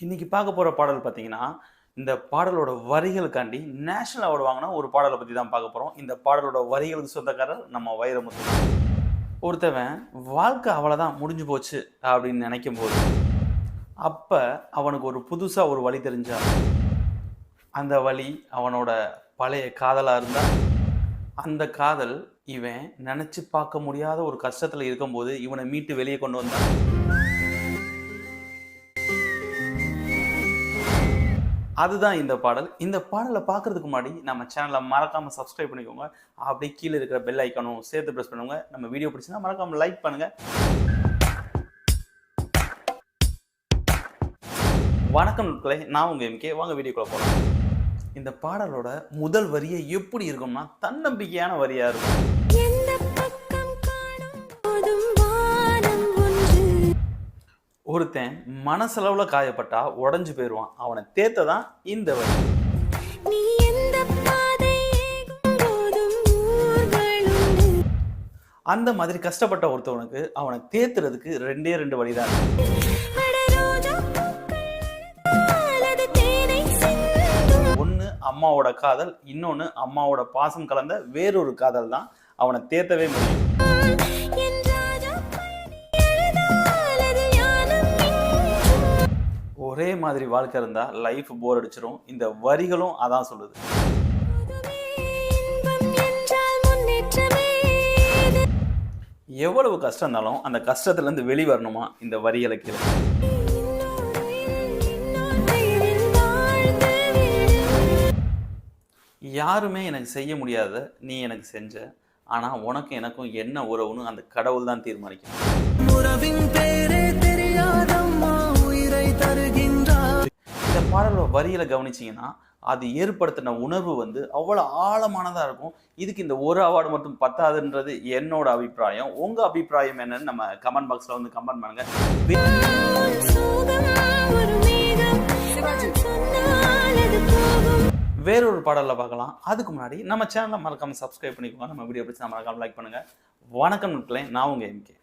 இன்றைக்கி பார்க்க போகிற பாடல் பார்த்தீங்கன்னா இந்த பாடலோட வரிகளுக்காண்டி நேஷனல் அவார்டு வாங்கினா ஒரு பாடலை பற்றி தான் பார்க்க போகிறோம் இந்த பாடலோட வரிகளுக்கு சொந்தக்காரர் நம்ம வைரமுத்து. ஒருத்தவன் வாழ்க்கை அவ்வளோதான் முடிஞ்சு போச்சு அப்படின்னு நினைக்கும் போது அப்போ அவனுக்கு ஒரு புதுசாக ஒரு வழி தெரிஞ்சா அந்த வழி அவனோட பழைய காதலாக இருந்தால் அந்த காதல் இவன் நினச்சி பார்க்க முடியாத ஒரு கஷ்டத்தில் இருக்கும்போது இவனை மீட்டு வெளியே கொண்டு வந்தான். அதுதான் இந்த பாடல். இந்த பாடலை பார்க்கறதுக்கு முன்னாடி நம்ம சேனலை மறக்காமல் சப்ஸ்கிரைப் பண்ணிக்கோங்க. அப்படியே கீழே இருக்கிற பெல் ஐக்கானும் சேர்த்து ப்ரெஸ் பண்ணுங்க. நம்ம வீடியோ பிடிச்சிருந்தா மறக்காமல் லைக் பண்ணுங்கள் வணக்கம் நட்களை நான் உங்கள் எம்கே வாங்க வீடியோக்குள்ள போகலாம் இந்த பாடலோட முதல் வரியை எப்படி இருக்கும்னா தன்னம்பிக்கையான வரியாக இருக்கும். ஒருத்தன் மனசளவுல காயப்பட்டா உடஞ்சு போயிடுவான் அவனை தேத்த தான் இந்த ஊர்களுண்டு அந்த மாதிரி கஷ்டப்பட்ட ஒருத்தவனுக்கு அவனை தேத்துறதுக்கு ரெண்டே ரெண்டு வழிதான். ஒன்று அம்மாவோட காதல் இன்னொன்று அம்மாவோட பாசம் கலந்த வேறொரு காதல் தான் அவனை தேத்தவே முடியும். ஒரே மாதிரி வாழ்க்கை இருந்தால் லைஃப் போர் அடிச்சிடும் இந்த வரிகளும் அதான் சொல்லுது. எவ்வளவு கஷ்டம் இருந்தாலும் அந்த கஷ்டத்துலேருந்து வெளிவரணுமா இந்த வரிகளை கீழே யாருமே எனக்கு செய்ய முடியாத நீ எனக்கு செஞ்ச ஆனால் உனக்கும் எனக்கும் என்ன உறவுன்னு அந்த கடவுள் தான் தீர்மானிக்கும். உறவின் பேரே தெரியாது வரியில் கவனிச்சிங்கன்னா அது ஏற்படுத்தின உணர்வு வந்து அவ்வளோ ஆழமானதாக இருக்கும். இதுக்கு இந்த ஒரு அவார்டு மட்டும் பத்தாதுன்றது என்னோட அபிப்பிராயம். உங்கள் அபிப்பிராயம் என்னன்னு நம்ம கமெண்ட் பாக்ஸில் வந்து கமெண்ட் பண்ணுங்க. வேறொரு பாடலில் பார்க்கலாம். அதுக்கு முன்னாடி நம்ம சேனலை மறக்காமல் சப்ஸ்கிரைப் பண்ணிக்கோங்க. நம்ம வீடியோ பிடிச்சி மறக்காமல் லைக் பண்ணுங்கள் வணக்கம் நட்களே நான் உங்கள் எம்கே